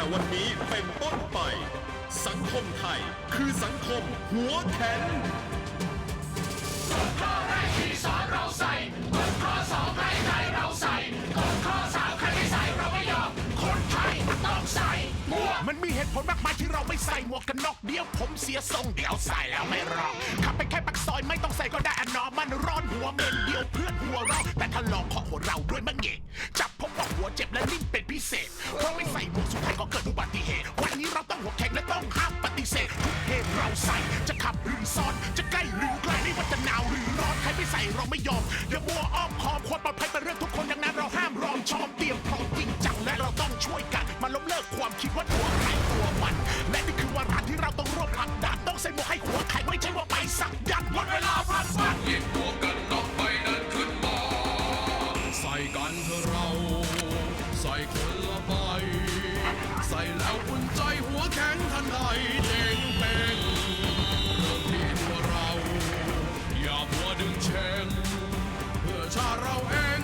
แต่วันนี้เป็นต้นไป สังคมไทยคือสังคมหัวแข็งข้อแรกที่สอนเราใส่กฎข้อสองให้ใครเราใส่กฎข้อสามใครไม่ใส่เราไม่ยอม คนไทยต้องใส่หมวกมันมีเหตุผลมากมายที่เราไม่ใส่หมวกกันน็อกเดียวผมเสียทรงเดี๋ยวใส่แล้วไม่รอขับไปแค่ปักซอยไม่ต้องใส่ก็ได้อะนอมันร้อนหัวเมนเดียวเพื่อนหัวเราะแต่ถ้าลองเคาะหัวเราด้วยมะเงกจับพบว่าหัวเจ็บและนิ่มเป็นพิเศษเพราะไม่ใส่หมวก ก็เกิดอุบัติเหตุ วันนี้เราต้องหัวแข็งและต้องห้ามปฏิเสธทุกเหตุเราใส่ จะขับหรือซ้อน จะใกล้หรือไกลไม่ว่าจะหนาวหรือร้อน ใครไม่ใส่เราไม่ยอม อย่ามัวอ้อมคอมควรปลอดภัยเป็นเรื่องทุกคนดังนั้นเราห้ามรอมชอมเตรียมพร้อมจริงจังและเราต้องช่วยกัน มาล้มเลิกความคิดว่าตัวใครตัวมัน และนี่คือวาระที่เราต้องร่วมผลักดันต้องใส่หมวกให้หัวใครไม่ใช่ว่าไปสักยันหมดเวลาพัดฟันหยิบหมวกันน็อกไปนั่นขึ้นมา ใส่กันเถอะเรา ใส่คน อุ่นใจหัวแข็งทันไทเจงเป็นเรื่ที่ตัวเรา อย่ามัวดึงเชงเพื่อชาเราเอง